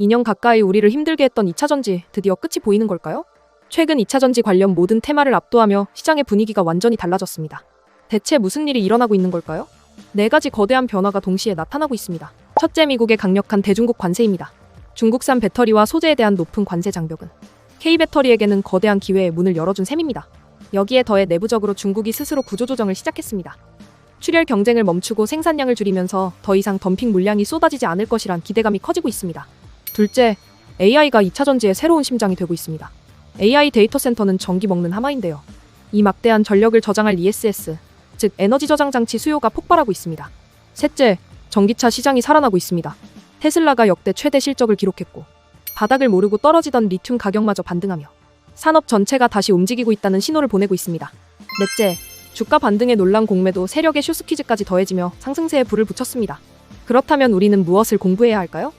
2년 가까이 우리를 힘들게 했던 2차 전지 드디어 끝이 보이는 걸까요? 최근 2차 전지 관련 모든 테마를 압도하며 시장의 분위기가 완전히 달라졌습니다. 대체 무슨 일이 일어나고 있는 걸까요? 네 가지 거대한 변화가 동시에 나타나고 있습니다. 첫째 미국의 강력한 대중국 관세입니다. 중국산 배터리와 소재에 대한 높은 관세 장벽은 K배터리에게는 거대한 기회의 문을 열어준 셈입니다. 여기에 더해 내부적으로 중국이 스스로 구조조정을 시작했습니다. 출혈 경쟁을 멈추고 생산량을 줄이면서 더 이상 덤핑 물량이 쏟아지지 않을 것이란 기대감이 커지고 있습니다. 둘째, AI가 2차 전지의 새로운 심장이 되고 있습니다. AI 데이터 센터는 전기 먹는 하마인데요. 이 막대한 전력을 저장할 ESS, 즉 에너지 저장 장치 수요가 폭발하고 있습니다. 셋째, 전기차 시장이 살아나고 있습니다. 테슬라가 역대 최대 실적을 기록했고 바닥을 모르고 떨어지던 리튬 가격마저 반등하며 산업 전체가 다시 움직이고 있다는 신호를 보내고 있습니다. 넷째, 주가 반등의 논란 공매도 세력의 슈스퀴즈까지 더해지며 상승세에 불을 붙였습니다. 그렇다면 우리는 무엇을 공부해야 할까요?